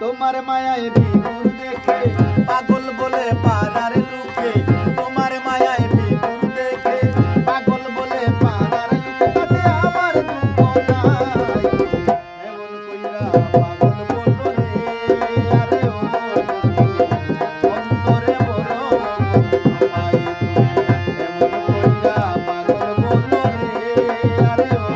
তোমার মায়ায় বিপুর দেখে, পাগল বলে পাড়ার লোকে। তোমার মায়ায় বিপুর দেখে, পাগল বলে পাড়ার লোকে। তাতে আমার দুঃখ নাই এমন কইরা পাগল বলব রে, আরে ও অন্তরে পাই এমন কইরা পাগল বলব রে, আরে ও